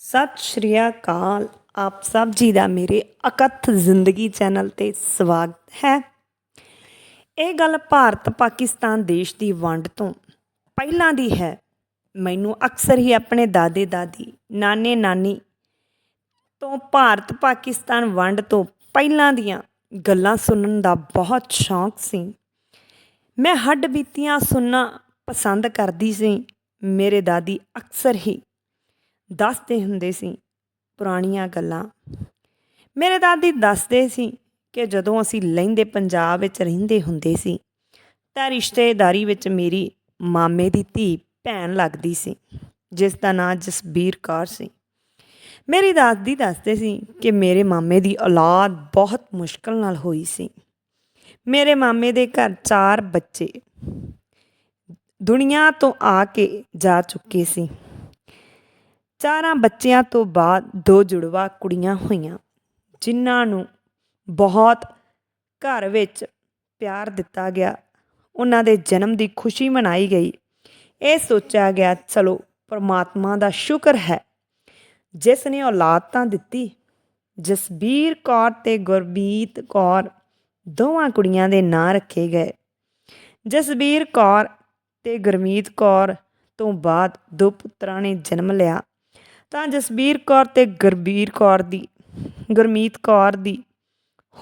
ਸਤਿ ਸ਼੍ਰੀ ਅਕਾਲ। ਆਪ ਸਭ ਜੀ ਦਾ ਮੇਰੇ ਅਕਥ ਜ਼ਿੰਦਗੀ ਚੈਨਲ ਤੇ ਸਵਾਗਤ ਹੈ। ਇਹ ਗੱਲ ਭਾਰਤ ਪਾਕਿਸਤਾਨ ਦੇਸ਼ ਦੀ ਵੰਡ ਤੋਂ ਪਹਿਲਾਂ ਦੀ ਹੈ। ਮੈਨੂੰ ਅਕਸਰ ਹੀ ਆਪਣੇ ਦਾਦੇ ਦਾਦੀ, ਨਾਨੇ ਨਾਨੀ ਤੋਂ ਭਾਰਤ ਪਾਕਿਸਤਾਨ ਵੰਡ ਤੋਂ ਪਹਿਲਾਂ ਦੀਆਂ ਗੱਲਾਂ ਸੁਣਨ ਦਾ ਬਹੁਤ ਸ਼ੌਂਕ ਸੀ। ਮੈਂ ਹੱਡ ਬੀਤੀਆਂ ਸੁਣਨਾ ਪਸੰਦ ਕਰਦੀ ਸੀ। ਮੇਰੇ ਦਾਦੀ ਅਕਸਰ ਹੀ ਦੱਸਦੇ ਹੁੰਦੇ ਸੀ ਪੁਰਾਣੀਆਂ ਗੱਲਾਂ। ਮੇਰੇ ਦਾਦੀ ਦੱਸਦੇ ਸੀ ਕਿ ਜਦੋਂ ਅਸੀਂ ਲਹਿੰਦੇ ਪੰਜਾਬ ਵਿੱਚ ਰਹਿੰਦੇ ਹੁੰਦੇ ਸੀ, ਤਾਂ ਰਿਸ਼ਤੇਦਾਰੀ ਵਿੱਚ ਮੇਰੀ ਮਾਮੇ ਦੀ ਧੀ ਭੈਣ ਲੱਗਦੀ ਸੀ, ਜਿਸ ਦਾ ਨਾਂ ਜਸਬੀਰ ਕੌਰ ਸੀ। ਮੇਰੀ ਦਾਦੀ ਦੱਸਦੇ ਸੀ ਕਿ ਮੇਰੇ ਮਾਮੇ ਦੀ ਔਲਾਦ ਬਹੁਤ ਮੁਸ਼ਕਲ ਨਾਲ ਹੋਈ ਸੀ। ਮੇਰੇ ਮਾਮੇ ਦੇ ਘਰ ਚਾਰ ਬੱਚੇ ਦੁਨੀਆ ਤੋਂ ਆ ਕੇ ਜਾ ਚੁੱਕੇ ਸੀ। ਚਾਰਾਂ ਬੱਚਿਆਂ ਤੋਂ ਬਾਅਦ ਦੋ ਜੁੜਵਾ ਕੁੜੀਆਂ ਹੋਈਆਂ, ਜਿਨ੍ਹਾਂ ਨੂੰ ਬਹੁਤ ਘਰ ਵਿੱਚ ਪਿਆਰ ਦਿੱਤਾ ਗਿਆ। ਉਹਨਾਂ ਦੇ ਜਨਮ ਦੀ ਖੁਸ਼ੀ ਮਨਾਈ ਗਈ। ਇਹ ਸੋਚਿਆ ਗਿਆ, ਚਲੋ, ਪਰਮਾਤਮਾ ਦਾ ਸ਼ੁਕਰ ਹੈ। ਜਿਸ ਨੇ ਔਲਾਦ ਤਾਂ ਦਿੱਤੀ। ਜਸਬੀਰ ਕੌਰ ਤੇ ਗੁਰਬੀਤ ਕੌਰ ਦੋਵਾਂ ਕੁੜੀਆਂ ਦੇ ਨਾਂ ਰੱਖੇ ਗਏ। ਜਸਬੀਰ ਕੌਰ ਤੇ ਗੁਰਮੀਤ ਕੌਰ ਤੋਂ ਬਾਅਦ ਦੋ ਪੁੱਤਰਾਂ ਨੇ ਜਨਮ ਲਿਆ। ਤਾਂ ਜਸਬੀਰ ਕੌਰ ਤੇ ਗੁਰਬੀਰ ਕੌਰ ਦੀ, ਗੁਰਮੀਤ ਕੌਰ ਦੀ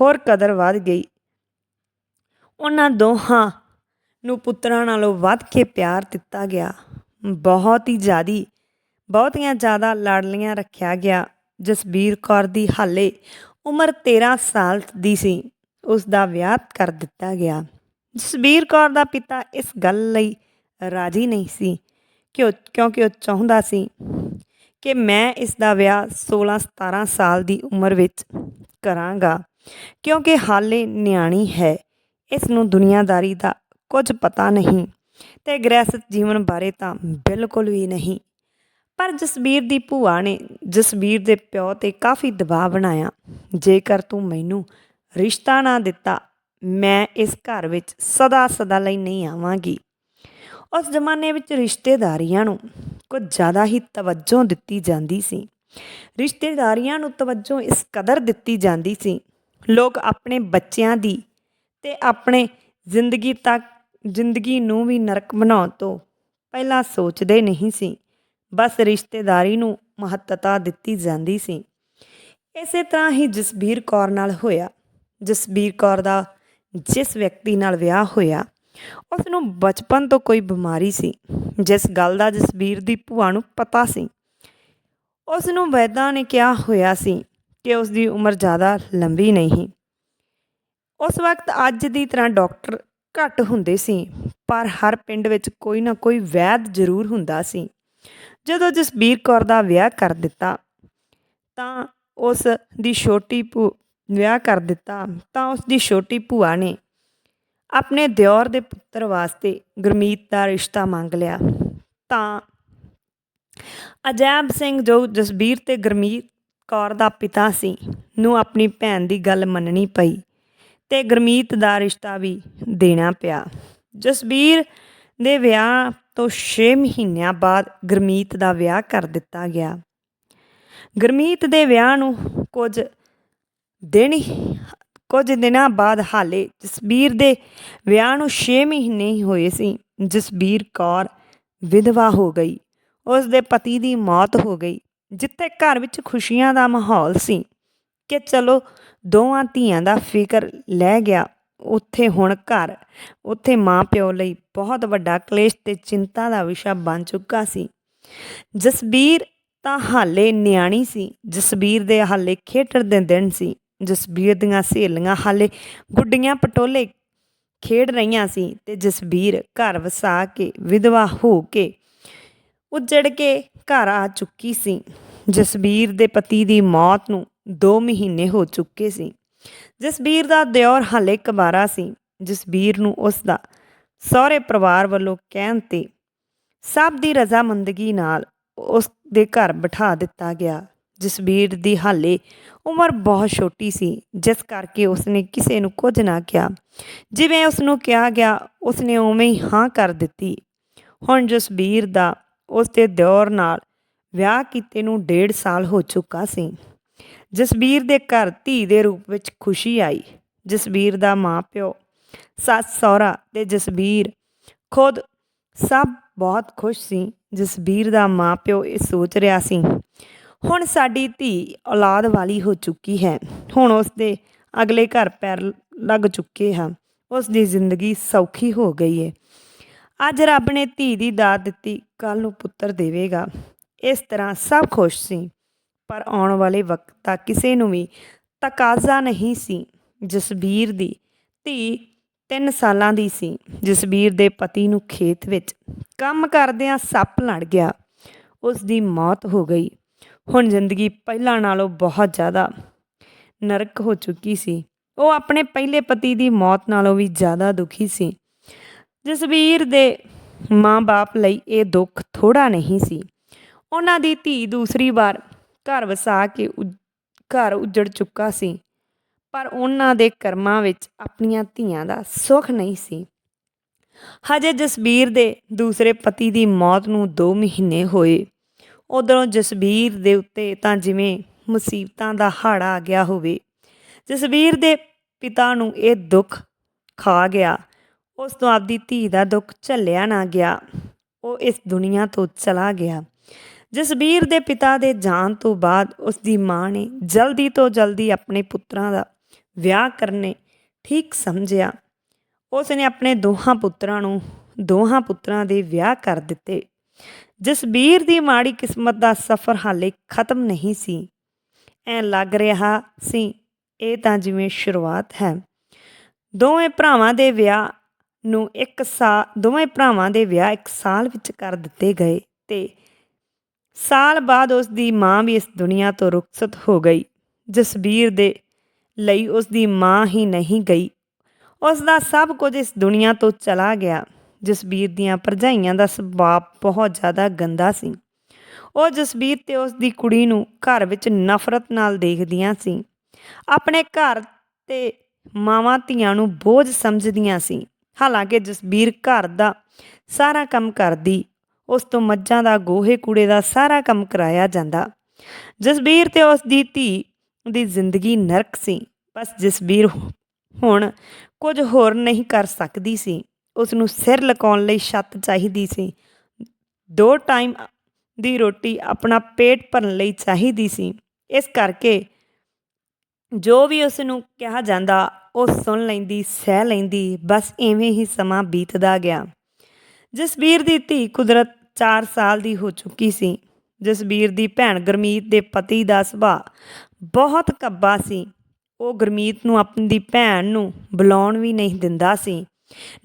ਹੋਰ ਕਦਰ ਵੱਧ ਗਈ। ਉਹਨਾਂ ਦੋਹਾਂ ਨੂੰ ਪੁੱਤਰਾਂ ਨਾਲੋਂ ਵੱਧ ਕੇ ਪਿਆਰ ਦਿੱਤਾ ਗਿਆ। ਬਹੁਤ ਹੀ ਜ਼ਿਆਦੀ, ਬਹੁਤੀਆਂ ਜ਼ਿਆਦਾ ਲਾੜਲੀਆਂ ਰੱਖਿਆ ਗਿਆ। ਜਸਬੀਰ ਕੌਰ ਦੀ ਹਾਲੇ ਉਮਰ 13 ਸਾਲ ਦੀ ਸੀ, ਉਸ ਦਾ ਵਿਆਹ ਕਰ ਦਿੱਤਾ ਗਿਆ। ਜਸਬੀਰ ਕੌਰ ਦਾ ਪਿਤਾ ਇਸ ਗੱਲ ਲਈ ਰਾਜੀ ਨਹੀਂ ਸੀ ਕਿ ਕਿਉਂਕਿ ਉਹ ਚਾਹੁੰਦਾ ਸੀ ਕਿ ਮੈਂ ਇਸ ਦਾ ਵਿਆਹ 16 17 ਸਾਲ ਦੀ ਉਮਰ ਵਿੱਚ ਕਰਾਂਗਾ, ਕਿਉਂਕਿ ਹਾਲੇ ਨਿਆਣੀ ਹੈ। ਇਸ ਨੂੰ ਦੁਨੀਆਦਾਰੀ ਦਾ ਕੁਝ ਪਤਾ ਨਹੀਂ ਤੇ ਗ੍ਰਹਿਸਥ ਜੀਵਨ ਬਾਰੇ ਤਾਂ ਬਿਲਕੁਲ ਵੀ ਨਹੀਂ। ਪਰ ਜਸਬੀਰ ਦੀ ਭੂਆ ਨੇ ਜਸਬੀਰ ਦੇ ਪਿਓ ਤੇ ਕਾਫੀ ਦਬਾਅ ਬਣਾਇਆ। ਜੇਕਰ ਤੂੰ ਮੈਨੂੰ ਰਿਸ਼ਤਾ ਨਾ ਦਿੱਤਾ, ਮੈਂ ਇਸ ਘਰ ਵਿੱਚ ਸਦਾ ਸਦਾ ਲਈ ਨਹੀਂ ਆਵਾਂਗੀ। ਉਸ ਜ਼ਮਾਨੇ ਵਿੱਚ ਰਿਸ਼ਤੇਦਾਰੀਆਂ ਨੂੰ ਕੁਝ ਜ਼ਿਆਦਾ ਹੀ ਤਵੱਜੋ ਦਿੱਤੀ ਜਾਂਦੀ ਸੀ। ਰਿਸ਼ਤੇਦਾਰੀਆਂ ਨੂੰ ਤਵੱਜੋ ਇਸ ਕਦਰ ਦਿੱਤੀ ਜਾਂਦੀ ਸੀ। ਲੋਕ ਆਪਣੇ ਬੱਚਿਆਂ ਦੀ ਤੇ ਆਪਣੇ ਜ਼ਿੰਦਗੀ ਤੱਕ, ਜ਼ਿੰਦਗੀ ਨੂੰ ਵੀ ਨਰਕ ਬਣਾਉਣ ਤੋਂ ਪਹਿਲਾਂ ਸੋਚਦੇ ਨਹੀਂ ਸੀ। ਬਸ ਰਿਸ਼ਤੇਦਾਰੀ ਨੂੰ ਮਹੱਤਤਾ ਦਿੱਤੀ ਜਾਂਦੀ ਸੀ। ਇਸੇ ਤਰ੍ਹਾਂ ਹੀ ਜਸਬੀਰ ਕੌਰ ਨਾਲ ਹੋਇਆ। ਜਸਬੀਰ ਕੌਰ ਦਾ ਜਿਸ ਵਿਅਕਤੀ ਨਾਲ ਵਿਆਹ ਹੋਇਆ ਉਸ ਨੂੰ ਬਚਪਨ ਤੋਂ ਕੋਈ ਬਿਮਾਰੀ ਸੀ, ਜਿਸ ਗੱਲ ਦਾ ਜਸਬੀਰ ਦੀ ਭੂਆ ਨੂੰ ਪਤਾ ਸੀ। ਉਸ ਨੂੰ ਵੈਦਾਂ ਨੇ ਕਿਹਾ ਹੋਇਆ ਸੀ ਕਿ ਉਸ ਦੀ ਉਮਰ ਜ਼ਿਆਦਾ ਲੰਬੀ ਨਹੀਂ। ਉਸ ਵਕਤ ਅੱਜ ਦੀ ਤਰ੍ਹਾਂ ਡਾਕਟਰ ਘੱਟ ਹੁੰਦੇ ਸੀ, ਪਰ ਹਰ ਪਿੰਡ ਵਿੱਚ ਕੋਈ ਨਾ ਕੋਈ ਵੈਦ ਜ਼ਰੂਰ ਹੁੰਦਾ ਸੀ। ਜਦੋਂ ਜਸਬੀਰ ਕੌਰ ਦਾ ਵਿਆਹ ਕਰ ਦਿੱਤਾ, ਤਾਂ ਉਸ ਦੀ ਛੋਟੀ ਭੂ, ਵਿਆਹ ਕਰ ਦਿੱਤਾ, ਤਾਂ ਉਸ ਦੀ ਛੋਟੀ ਭੂਆ ਨੇ ਆਪਣੇ ਦਿਓਰ ਦੇ ਪੁੱਤਰ ਵਾਸਤੇ ਗੁਰਮੀਤ ਦਾ ਰਿਸ਼ਤਾ ਮੰਗ ਲਿਆ। ਤਾਂ ਅਜੈਬ ਸਿੰਘ ਜੋ ਜਸਬੀਰ ਤੇ ਗੁਰਮੀਤ ਕੌਰ ਦਾ ਪਿਤਾ ਸੀ, ਨੂੰ ਆਪਣੀ ਭੈਣ ਦੀ ਗੱਲ ਮੰਨਣੀ ਪਈ ਤੇ ਗੁਰਮੀਤ ਦਾ ਰਿਸ਼ਤਾ ਵੀ ਦੇਣਾ ਪਿਆ। ਜਸਬੀਰ ਦੇ ਵਿਆਹ ਤੋਂ 6 ਮਹੀਨਿਆਂ ਬਾਅਦ ਗੁਰਮੀਤ ਦਾ ਵਿਆਹ ਕਰ ਦਿੱਤਾ ਗਿਆ। ਗੁਰਮੀਤ ਦੇ ਵਿਆਹ ਨੂੰ ਕੁਝ ਦਿਨ ਕੁਝ ਦਿਨਾਂ ਬਾਅਦ ਹਾਲੇ ਜਸਬੀਰ ਦੇ ਵਿਆਹ ਨੂੰ 6 ਮਹੀਨੇ ਹੀ ਹੋਏ ਸੀ। ਜਸਬੀਰ ਕੌਰ ਵਿਧਵਾ ਹੋ ਗਈ। ਉਸ ਦੇ ਪਤੀ ਦੀ ਮੌਤ ਹੋ ਗਈ, ਜਿੱਥੇ ਘਰ ਵਿੱਚ ਖੁਸ਼ੀਆਂ ਦਾ ਮਾਹੌਲ ਸੀ ਕਿ ਚਲੋ ਦੋਵਾਂ ਧੀਆਂ ਦਾ ਫਿਕਰ ਲੈ ਗਿਆ। ਉੱਥੇ ਹੁਣ ਘਰ, ਉੱਥੇ ਮਾਂ ਪਿਓ ਲਈ ਬਹੁਤ ਵੱਡਾ ਕਲੇਸ਼ ਤੇ ਚਿੰਤਾ ਦਾ ਵਿਸ਼ਾ ਬਣ ਚੁੱਕਾ ਸੀ। ਜਸਬੀਰ ਤਾਂ ਹਾਲੇ ਨਿਆਣੀ ਸੀ। ਜਸਬੀਰ ਦੇ ਹਾਲੇ ਖੇਟਰ ਦੇ ਦਿਨ ਸੀ। ਜਸਬੀਰ ਦੀਆਂ ਸਹੇਲੀਆਂ, ਹਾਲੇ ਗੁੱਡੀਆਂ ਪਟੋਲੇ ਖੇਡ ਰਹੀਆਂ ਸੀ ਤੇ ਜਸਬੀਰ ਘਰ ਵਸਾ ਕੇ, ਵਿਧਵਾ ਹੋ ਕੇ ਉੱਜੜ ਕੇ ਘਰ ਆ ਚੁੱਕੀ ਸੀ। ਜਸਬੀਰ ਦੇ ਪਤੀ ਦੀ ਮੌਤ ਨੂੰ 2 ਮਹੀਨੇ ਹੋ ਚੁੱਕੇ ਸੀ। ਜਸਬੀਰ ਦਾ ਦਿਓਰ ਹਾਲੇ ਕਬਾਰਾ ਸੀ। ਜਸਬੀਰ ਨੂੰ ਉਸ ਦਾ ਸਹੁਰੇ ਪਰਿਵਾਰ ਵੱਲੋਂ ਕਹਿਣ ਤੇ ਸਭ ਦੀ ਰਜ਼ਾਮੰਦਗੀ ਨਾਲ ਉਸ ਦੇ ਘਰ ਬਿਠਾ ਦਿੱਤਾ ਗਿਆ। ਜਸਬੀਰ ਦੀ ਹਾਲੇ ਉਮਰ ਬਹੁਤ ਛੋਟੀ ਸੀ, ਜਿਸ ਕਰਕੇ ਉਸਨੇ ਕਿਸੇ ਨੂੰ ਕੁਝ ਨਾ ਕਿਹਾ। ਜਿਵੇਂ ਉਸਨੂੰ ਕਿਹਾ ਗਿਆ, ਉਸਨੇ ਉਵੇਂ ਹੀ ਹਾਂ ਕਰ ਦਿੱਤੀ। ਹੁਣ ਜਸਬੀਰ ਦਾ ਉਸ ਦੇ ਦਿਓਰ ਨਾਲ ਵਿਆਹ ਕੀਤੇ ਨੂੰ ਡੇਢ ਸਾਲ ਹੋ ਚੁੱਕਾ ਸੀ। ਜਸਬੀਰ ਦੇ ਘਰ ਧੀ ਦੇ ਰੂਪ ਵਿੱਚ ਖੁਸ਼ੀ ਆਈ। ਜਸਬੀਰ ਦਾ ਮਾਪਿਓ ਸੱਸ, ਸਹੁਰਾ ਤੇ ਜਸਬੀਰ ਖੁਦ ਸਭ ਬਹੁਤ ਖੁਸ਼ ਸੀ। ਜਸਬੀਰ ਦਾ ਮਾਪਿਓ ਇਹ ਸੋਚ ਰਿਹਾ ਸੀ ਹੁਣ ਸਾਡੀ ਧੀ ਔਲਾਦ ਵਾਲੀ ਹੋ ਚੁੱਕੀ ਹੈ। ਹੁਣ ਉਸ ਦੇ ਅਗਲੇ ਘਰ ਪੈਰ ਲੱਗ ਚੁੱਕੇ ਹਨ। ਉਸ ਦੀ ਜ਼ਿੰਦਗੀ ਸੌਖੀ ਹੋ ਗਈ ਹੈ ਅੱਜ ਰੱਬ ਨੇ ਧੀ ਦੀ ਦਾਤ ਦਿੱਤੀ ਕੱਲ ਨੂੰ ਪੁੱਤਰ ਦੇਵੇਗਾ। ਇਸ ਤਰ੍ਹਾਂ ਸਭ ਖੁਸ਼ ਸੀ, ਪਰ ਆਉਣ ਵਾਲੇ ਵਕਤ ਦਾ ਕਿਸੇ ਨੂੰ ਵੀ ਤਕਾਜ਼ਾ ਨਹੀਂ ਸੀ। ਜਸਬੀਰ ਦੀ ਧੀ 3 ਸਾਲਾਂ ਦੀ ਸੀ। ਜਸਬੀਰ ਦੇ ਪਤੀ ਨੂੰ ਖੇਤ ਵਿੱਚ ਕੰਮ ਕਰਦਿਆਂ ਸੱਪ ਲੜ ਗਿਆ। ਉਸ ਦੀ ਮੌਤ ਹੋ ਗਈ। ਹੁਣ ਜ਼ਿੰਦਗੀ ਪਹਿਲਾਂ ਨਾਲੋਂ ਬਹੁਤ ਜ਼ਿਆਦਾ ਨਰਕ ਹੋ ਚੁੱਕੀ ਸੀ। ਉਹ ਆਪਣੇ ਪਹਿਲੇ ਪਤੀ ਦੀ ਮੌਤ ਨਾਲੋਂ ਵੀ ਜ਼ਿਆਦਾ ਦੁਖੀ ਸੀ। ਜਸਬੀਰ ਦੇ ਮਾਂ-ਬਾਪ ਲਈ ਇਹ ਦੁੱਖ ਥੋੜਾ ਨਹੀਂ ਸੀ। ਉਹਨਾਂ ਦੀ ਧੀ ਦੂਸਰੀ ਵਾਰ ਘਰ ਵਸਾ ਕੇ ਉ- ਘਰ ਉਜੜ ਚੁੱਕਾ ਸੀ। ਪਰ ਉਹਨਾਂ ਦੇ ਕਰਮਾਂ ਵਿੱਚ ਆਪਣੀਆਂ ਧੀਆਂ ਦਾ ਸੁੱਖ ਨਹੀਂ ਸੀ। ਹਜੇ ਜਸਬੀਰ ਦੇ ਦੂਸਰੇ ਪਤੀ ਦੀ ਮੌਤ ਨੂੰ 2 ਮਹੀਨੇ ਹੋਏ। ਉਧਰੋਂ ਜਸਬੀਰ ਦੇ ਉੱਤੇ ਤਾਂ ਜਿਵੇਂ ਮੁਸੀਬਤਾਂ ਦਾ ਹੜ੍ਹ ਆ ਗਿਆ ਹੋਵੇ। ਜਸਬੀਰ ਦੇ ਪਿਤਾ ਨੂੰ ਇਹ ਦੁੱਖ ਖਾ ਗਿਆ। ਉਸ ਤੋਂ ਆਪਦੀ ਧੀ ਦਾ ਦੁੱਖ ਝੱਲਿਆ ਨਾ ਗਿਆ। ਉਹ ਇਸ ਦੁਨੀਆ ਤੋਂ ਚਲਾ ਗਿਆ। ਜਸਬੀਰ ਦੇ ਪਿਤਾ ਦੇ ਜਾਣ ਤੋਂ ਬਾਅਦ ਉਸ ਦੀ ਮਾਂ ਨੇ ਜਲਦੀ ਤੋਂ ਜਲਦੀ ਆਪਣੇ ਪੁੱਤਰਾਂ ਦਾ ਵਿਆਹ ਕਰਨੇ ਠੀਕ ਸਮਝਿਆ। ਉਸ ਨੇ ਆਪਣੇ ਦੋਹਾਂ ਪੁੱਤਰਾਂ ਨੂੰ, ਦੋਹਾਂ ਪੁੱਤਰਾਂ ਦੇ ਵਿਆਹ ਕਰ ਦਿੱਤੇ। ਜਸਬੀਰ ਦੀ ਮਾੜੀ ਕਿਸਮਤ ਦਾ ਸਫ਼ਰ ਹਾਲੇ ਖਤਮ ਨਹੀਂ ਸੀ। ਐ ਲੱਗ ਰਿਹਾ ਸੀ, ਇਹ ਤਾਂ ਜਿਵੇਂ ਸ਼ੁਰੂਆਤ ਹੈ। ਦੋਵੇਂ ਭਰਾਵਾਂ ਦੇ ਵਿਆਹ ਨੂੰ ਇੱਕ ਸਾਲ ਦੋਵੇਂ ਭਰਾਵਾਂ ਦੇ ਵਿਆਹ ਇੱਕ ਸਾਲ ਵਿੱਚ ਕਰ ਦਿੱਤੇ ਗਏ ਤੇ ਸਾਲ ਬਾਅਦ ਉਸ ਦੀ ਮਾਂ ਵੀ ਇਸ ਦੁਨੀਆ ਤੋਂ ਰੁਖਸਤ ਹੋ ਗਈ ਜਸਬੀਰ ਦੇ ਲਈ ਉਸ ਦੀ ਮਾਂ ਹੀ ਨਹੀਂ ਗਈ। ਉਸ ਦਾ ਸਭ ਕੁਝ ਇਸ ਦੁਨੀਆ ਤੋਂ ਚਲਾ ਗਿਆ। ਜਸਬੀਰ ਦੀਆਂ ਭਰਜਾਈਆਂ ਦਾ ਸੁਭਾਅ ਬਹੁਤ ਜ਼ਿਆਦਾ ਗੰਦਾ ਸੀ। ਉਹ ਜਸਬੀਰ ਤੇ ਉਸ ਦੀ ਕੁੜੀ ਨੂੰ ਘਰ ਵਿੱਚ ਨਫ਼ਰਤ ਨਾਲ ਦੇਖਦੀਆਂ ਸੀ। ਆਪਣੇ ਘਰ ਤੇ ਮਾਵਾਂ ਧੀਆਂ ਨੂੰ ਬੋਝ ਸਮਝਦੀਆਂ ਸੀ। ਹਾਲਾਂਕਿ ਜਸਬੀਰ ਘਰ ਦਾ ਸਾਰਾ ਕੰਮ ਕਰਦੀ, ਉਸ ਤੋਂ ਮੱਝਾਂ ਦਾ, ਗੋਹੇ ਕੂੜੇ ਦਾ ਸਾਰਾ ਕੰਮ ਕਰਾਇਆ ਜਾਂਦਾ। ਜਸਬੀਰ ਤੇ ਉਸ ਦੀ ਧੀ ਦੀ ਜ਼ਿੰਦਗੀ ਨਰਕ ਸੀ, ਬਸ ਜਸਬੀਰ ਹੁਣ ਕੁਝ ਹੋਰ ਨਹੀਂ ਕਰ ਸਕਦੀ ਸੀ। ਉਸ ਨੂੰ ਸਿਰ ਲਕਾਉਣ ਲਈ ਛੱਤ ਚਾਹੀਦੀ ਸੀ। ਦੋ ਟਾਈਮ ਦੀ ਰੋਟੀ ਆਪਣਾ ਪੇਟ ਭਰਨ ਲਈ ਚਾਹੀਦੀ ਸੀ। ਇਸ ਕਰਕੇ ਜੋ ਵੀ ਉਸ ਨੂੰ ਕਿਹਾ ਜਾਂਦਾ, ਉਹ ਸੁਣ ਲੈਂਦੀ, ਸਹਿ ਲੈਂਦੀ, ਬਸ ਐਵੇਂ ਹੀ ਸਮਾਂ ਬੀਤਦਾ ਗਿਆ। ਜਸਬੀਰ ਦੀ ਧੀ ਕੁਦਰਤ 4 ਸਾਲ ਦੀ ਹੋ ਚੁੱਕੀ ਸੀ। ਜਸਬੀਰ ਦੀ ਭੈਣ ਗੁਰਮੀਤ ਦੇ ਪਤੀ ਦਾ ਸੁਭਾਅ ਬਹੁਤ ਕੱਬਾ ਸੀ। ਉਹ ਗੁਰਮੀਤ ਨੂੰ ਆਪਣੀ ਭੈਣ ਨੂੰ ਬੁਲਾਉਣ ਵੀ ਨਹੀਂ ਦਿੰਦਾ ਸੀ।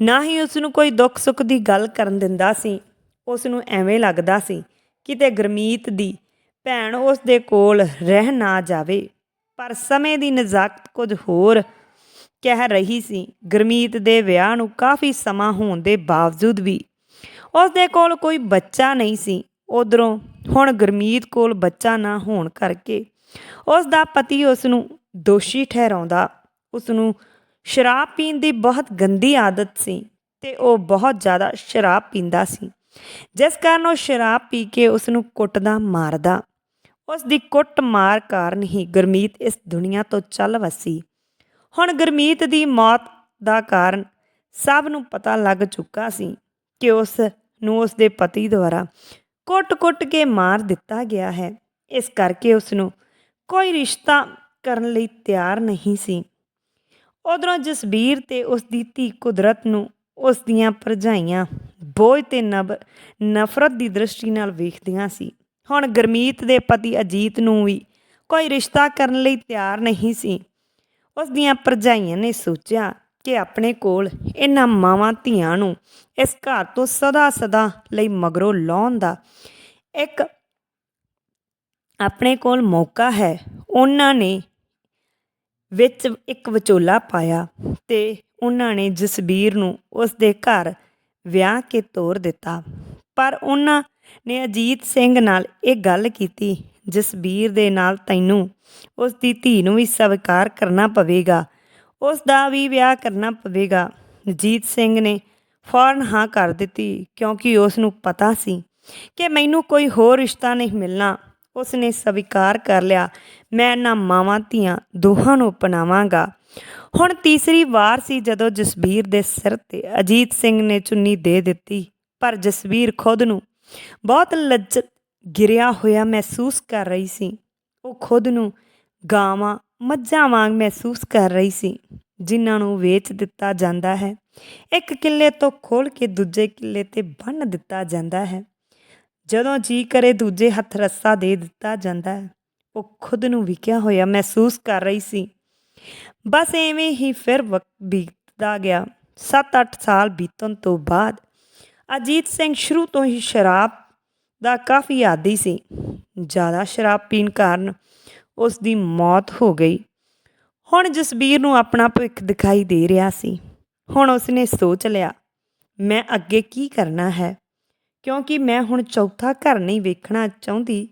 ਨਾ ਹੀ ਉਸ ਨੂੰ ਕੋਈ ਦੁੱਖ ਸੁੱਖ ਦੀ ਗੱਲ ਕਰਨ ਦਿੰਦਾ ਸੀ। ਉਸ ਨੂੰ ਐਵੇਂ ਲੱਗਦਾ ਸੀ ਕਿਤੇ ਗੁਰਮੀਤ ਦੀ ਭੈਣ ਉਸ ਦੇ ਕੋਲ ਰਹਿ ਨਾ ਜਾਵੇ। ਪਰ ਸਮੇਂ ਦੀ ਨਜ਼ਾਕਤ ਕੁਝ ਹੋਰ ਕਹਿ ਰਹੀ ਸੀ। ਗੁਰਮੀਤ ਦੇ ਵਿਆਹ ਨੂੰ ਕਾਫੀ ਸਮਾਂ ਹੋਣ ਦੇ ਬਾਵਜੂਦ ਵੀ ਉਸ ਦੇ ਕੋਲ ਕੋਈ ਬੱਚਾ ਨਹੀਂ ਸੀ। ਉਧਰੋਂ ਹੁਣ ਗੁਰਮੀਤ ਕੋਲ ਬੱਚਾ ਨਾ ਹੋਣ ਕਰਕੇ ਉਸ ਦਾ ਪਤੀ ਉਸ ਨੂੰ ਦੋਸ਼ੀ ਠਹਿਰਾਉਂਦਾ। ਉਸ ਨੂੰ ਸ਼ਰਾਬ ਪੀਣ ਦੀ ਬਹੁਤ ਗੰਦੀ ਆਦਤ ਸੀ ਤੇ ਉਹ ਬਹੁਤ ਜ਼ਿਆਦਾ ਸ਼ਰਾਬ ਪੀਂਦਾ ਸੀ। ਜਿਸ ਕਾਰਨ ਉਹ ਸ਼ਰਾਬ ਪੀ ਕੇ ਉਸ ਨੂੰ ਕੁੱਟਦਾ ਮਾਰਦਾ। ਉਸ ਦੀ ਕੁੱਟ ਮਾਰ ਕਾਰਨ ਹੀ ਗੁਰਮੀਤ ਇਸ ਦੁਨੀਆ ਤੋਂ ਚੱਲ ਵਸੀ। ਹੁਣ ਗੁਰਮੀਤ ਦੀ ਮੌਤ ਦਾ ਕਾਰਨ ਸਭ ਨੂੰ ਪਤਾ ਲੱਗ ਚੁੱਕਾ ਸੀ ਕਿ ਉਸ ਨੂੰ ਉਸ ਦੇ ਪਤੀ ਦੁਆਰਾ ਕੁੱਟ-ਕੁੱਟ ਕੇ ਮਾਰ ਦਿੱਤਾ ਗਿਆ ਹੈ। ਇਸ ਕਰਕੇ ਉਸ ਨੂੰ ਕੋਈ ਰਿਸ਼ਤਾ ਕਰਨ ਲਈ ਤਿਆਰ ਨਹੀਂ ਸੀ। ਉਧਰੋਂ ਜਸਬੀਰ ਤੇ ਉਸ ਦੀ ਧੀ ਕੁਦਰਤ ਨੂੰ ਉਸ ਦੀਆਂ ਭਰਜਾਈਆਂ ਬੋਝ ਤੇ ਨਬ, ਨਫ਼ਰਤ ਦੀ ਦ੍ਰਿਸ਼ਟੀ ਨਾਲ ਵੇਖਦੀਆਂ ਸੀ। ਹੁਣ ਗਰਮੀਤ ਦੇ ਪਤੀ ਅਜੀਤ ਨੂੰ ਵੀ ਕੋਈ ਰਿਸ਼ਤਾ ਕਰਨ ਲਈ ਤਿਆਰ ਨਹੀਂ ਸੀ। ਉਸ ਦੀਆਂ ਭਰਜਾਈਆਂ ਨੇ ਸੋਚਿਆ ਕਿ ਆਪਣੇ ਕੋਲ ਇਹਨਾਂ ਮਾਵਾਂ ਧੀਆਂ ਨੂੰ ਇਸ ਘਰ ਤੋਂ ਸਦਾ ਸਦਾ ਲਈ ਮਗਰੋਂ ਲਾਉਣ ਦਾ ਇੱਕ ਆਪਣੇ ਕੋਲ ਮੌਕਾ ਹੈ। ਉਹਨਾਂ ਨੇ ਵਿੱਚ ਇੱਕ ਵਿਚੋਲਾ ਪਾਇਆ ਤੇ ਉਹਨਾਂ ਨੇ ਜਸਬੀਰ ਨੂੰ ਉਸ ਦੇ ਘਰ ਵਿਆਹ ਕੇ ਤੋਰ ਦਿੱਤਾ। ਪਰ ਉਹਨਾਂ ਨੇ ਅਜੀਤ ਸਿੰਘ ਨਾਲ ਇਹ ਗੱਲ ਕੀਤੀ, ਜਸਬੀਰ ਦੇ ਨਾਲ ਤੈਨੂੰ ਉਸ ਦੀ ਧੀ ਨੂੰ ਵੀ ਸਵੀਕਾਰ ਕਰਨਾ ਪਵੇਗਾ। ਉਸ ਦਾ ਵੀ ਵਿਆਹ ਕਰਨਾ ਪਵੇਗਾ। ਅਜੀਤ ਸਿੰਘ ਨੇ ਫੌਰਨ ਹਾਂ ਕਰ ਦਿੱਤੀ ਕਿਉਂਕਿ ਉਸ ਨੂੰ ਪਤਾ ਸੀ ਕਿ ਮੈਨੂੰ ਕੋਈ ਹੋਰ ਰਿਸ਼ਤਾ ਨਹੀਂ ਮਿਲਣਾ। ਉਸ ਨੇ ਸਵੀਕਾਰ ਕਰ ਲਿਆ। ਮੈਂ ਇਹਨਾਂ ਮਾਵਾਂ ਧੀਆਂ, ਦੋਹਾਂ ਨੂੰ ਅਪਣਾਵਾਂਗਾ। ਹੁਣ ਤੀਸਰੀ ਵਾਰ ਸੀ ਜਦੋਂ ਜਸਬੀਰ ਦੇ ਸਿਰ ਤੇ ਅਜੀਤ ਸਿੰਘ ਨੇ ਚੁੰਨੀ ਦੇ ਦਿੱਤੀ, ਪਰ ਜਸਬੀਰ ਖੁਦ ਨੂੰ ਬਹੁਤ ਲੱਜਤ ਗਿਰਿਆ ਹੋਇਆ ਮਹਿਸੂਸ ਕਰ ਰਹੀ ਸੀ। ਉਹ ਖੁਦ ਨੂੰ ਗਾਵਾਂ, ਮੱਝਾਂ ਵਾਂਗ ਮਹਿਸੂਸ ਕਰ ਰਹੀ ਸੀ, ਜਿਨ੍ਹਾਂ ਨੂੰ ਵੇਚ ਦਿੱਤਾ ਜਾਂਦਾ ਹੈ। ਇੱਕ ਕਿੱਲੇ ਤੋਂ ਖੋਲ ਕੇ ਦੂਜੇ ਕਿੱਲੇ ਤੇ ਬੰਨ ਦਿੱਤਾ ਜਾਂਦਾ ਹੈ। ਜਦੋਂ ਜੀ ਕਰੇ ਦੂਜੇ ਹੱਥ ਰੱਸਾ ਦੇ ਦਿੱਤਾ ਜਾਂਦਾ ਹੈ, ਉਹ ਖੁਦ ਨੂੰ ਵਿਕਿਆ ਹੋਇਆ ਮਹਿਸੂਸ ਕਰ ਰਹੀ ਸੀ। ਬਸ ਐਵੇਂ ਹੀ ਫਿਰ ਵਕਤ ਬੀਤਦਾ ਗਿਆ। 7-8 ਸਾਲ ਬੀਤਣ ਤੋਂ ਬਾਅਦ ਅਜੀਤ ਸਿੰਘ ਸ਼ੁਰੂ ਤੋਂ ਹੀ ਸ਼ਰਾਬ ਦਾ ਕਾਫੀ ਆਦੀ ਸੀ। ਜ਼ਿਆਦਾ ਸ਼ਰਾਬ ਪੀਣ ਕਾਰਨ ਉਸ ਦੀ ਮੌਤ ਹੋ ਗਈ। ਹੁਣ ਜਸਬੀਰ ਨੂੰ ਆਪਣਾ ਭਵਿੱਖ ਦਿਖਾਈ ਦੇ ਰਿਹਾ ਸੀ। ਹੁਣ ਉਸਨੇ ਸੋਚ ਲਿਆ, ਮੈਂ ਅੱਗੇ ਕੀ ਕਰਨਾ ਹੈ? ਕਿਉਂਕਿ ਮੈਂ ਹੁਣ ਚੌਥਾ ਘਰ ਨਹੀਂ ਵੇਖਣਾ ਚਾਹੁੰਦੀ।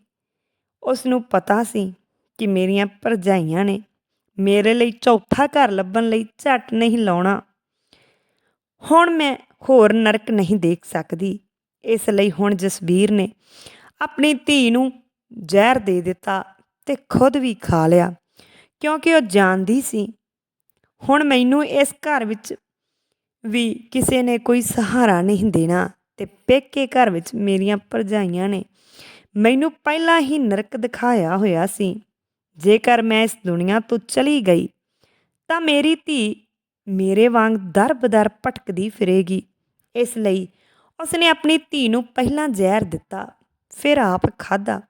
ਉਸ ਨੂੰ ਪਤਾ ਸੀ ਕਿ ਮੇਰੀਆਂ ਭਰਜਾਈਆਂ ਨੇ ਮੇਰੇ ਲਈ ਚੌਥਾ ਘਰ ਲੱਭਣ ਲਈ ਝੱਟ ਨਹੀਂ ਲਾਉਣਾ। ਹੁਣ ਮੈਂ ਹੋਰ ਨਰਕ ਨਹੀਂ ਦੇਖ ਸਕਦੀ। ਇਸ ਲਈ ਹੁਣ ਜਸਬੀਰ ਨੇ ਆਪਣੀ ਧੀ ਨੂੰ ਜ਼ਹਿਰ ਦੇ ਦਿੱਤਾ ਤੇ ਖੁਦ ਵੀ ਖਾ ਲਿਆ, ਕਿਉਂਕਿ ਉਹ ਜਾਣਦੀ ਸੀ, ਹੁਣ ਮੈਨੂੰ ਇਸ ਘਰ ਵਿੱਚ ਵੀ ਕਿਸੇ ਨੇ ਕੋਈ ਸਹਾਰਾ ਨਹੀਂ ਦੇਣਾ। ਤੇ ਪੇਕੇ ਘਰ ਵਿੱਚ ਮੇਰੀਆਂ ਭਰਜਾਈਆਂ ਨੇ ਮੈਨੂੰ ਪਹਿਲਾਂ ਹੀ ਨਰਕ ਦਿਖਾਇਆ ਹੋਇਆ ਸੀ। ਜੇਕਰ ਮੈਂ ਇਸ ਦੁਨੀਆ ਤੋਂ ਚਲੀ ਗਈ, ਤਾਂ ਮੇਰੀ ਧੀ ਮੇਰੇ ਵਾਂਗ ਦਰ-ਬਦਰ ਭਟਕਦੀ ਫਿਰੇਗੀ। ਇਸ ਲਈ ਉਸਨੇ ਆਪਣੀ ਧੀ ਨੂੰ ਪਹਿਲਾਂ ਜ਼ਹਿਰ ਦਿੱਤਾ, ਫਿਰ ਆਪ ਖਾਦਾ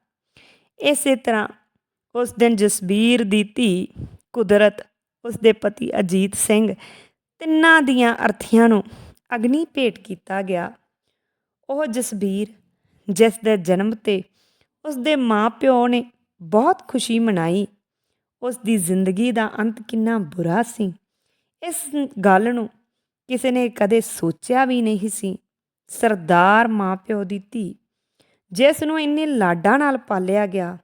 ਇਸੇ ਤਰ੍ਹਾਂ ਉਸ ਦਿਨ ਜਸਬੀਰ ਦੀ ਧੀ ਕੁਦਰਤ ਉਸ ਦੇ ਪਤੀ ਅਜੀਤ ਸਿੰਘ ਤਿੰਨਾਂ ਦੀਆਂ ਅਰਥੀਆਂ ਨੂੰ ਅਗਨੀ ਭੇਟ ਕੀਤਾ ਗਿਆ। ਉਹ ਜਸਬੀਰ, ਜਿਸ ਦੇ ਜਨਮ ਤੇ ਉਸ ਦੇ ਮਾਪਿਓ ਨੇ ਬਹੁਤ ਖੁਸ਼ੀ ਮਨਾਈ। ਉਸ ਦੀ ਜ਼ਿੰਦਗੀ ਦਾ ਅੰਤ ਕਿੰਨਾ ਬੁਰਾ ਸੀ। ਇਸ ਗੱਲ ਨੂੰ ਕਿਸੇ ਨੇ ਕਦੇ ਸੋਚਿਆ ਵੀ ਨਹੀਂ ਸੀ। ਸਰਦਾਰ ਮਾਪਿਓ ਦੀ ਧੀ, ਜਿਸ ਨੂੰ ਇੰਨੇ ਲਾਡਾਂ ਨਾਲ ਪਾਲਿਆ ਗਿਆ,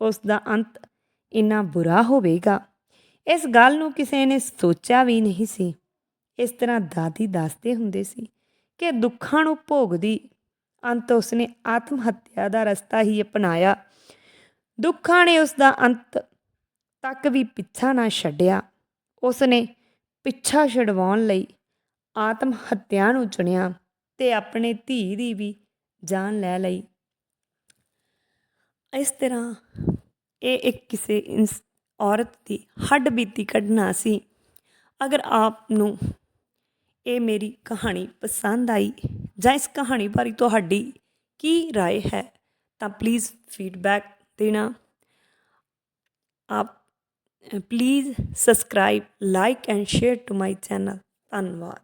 ਉਸ ਦਾ ਅੰਤ ਇੰਨਾ ਬੁਰਾ ਹੋਵੇਗਾ। ਇਸ ਗੱਲ ਨੂੰ ਕਿਸੇ ਨੇ ਸੋਚਿਆ ਵੀ ਨਹੀਂ ਸੀ। ਇਸ ਤਰ੍ਹਾਂ ਦਾਦੀ ਦੱਸਦੇ ਹੁੰਦੇ ਸੀ। ਕਿ ਦੁੱਖਾਂ ਨੂੰ ਭੋਗਦੀ, ਅੰਤ ਉਸਨੇ ਆਤਮ ਹੱਤਿਆ ਦਾ ਰਸਤਾ ਹੀ ਅਪਣਾਇਆ। ਦੁੱਖਾਂ ਨੇ ਉਸ ਦਾ ਅੰਤ ਤੱਕ ਵੀ ਪਿੱਛਾ ਨਾ ਛੱਡਿਆ। ਉਸਨੇ ਪਿੱਛਾ ਛਡਵਾਉਣ ਲਈ ਆਤਮ ਹੱਤਿਆ ਨੂੰ ਚੁਣਿਆ ਤੇ ਆਪਣੇ ਧੀ ਦੀ ਵੀ ਜਾਨ ਲੈ ਲਈ। ਇਸ ਤਰ੍ਹਾਂ ਇਹ ਇੱਕ ਕਿਸੇ ਇਨਸ, ਔਰਤ ਦੀ ਹੱਡ ਬੀਤੀ ਕੱਢਣਾ ਸੀ। ਅਗਰ ਆਪ ਨੂੰ ਇਹ ਮੇਰੀ ਕਹਾਣੀ ਪਸੰਦ ਆਈ ਜਾਂ ਇਸ ਕਹਾਣੀ ਬਾਰੇ ਤੁਹਾਡੀ ਕੀ رائے ਹੈ ਤਾਂ ਪਲੀਜ਼ ਫੀਡਬੈਕ ਦੇਣਾ ਆਪ please subscribe like and share to my channel ਧੰਨਵਾਦ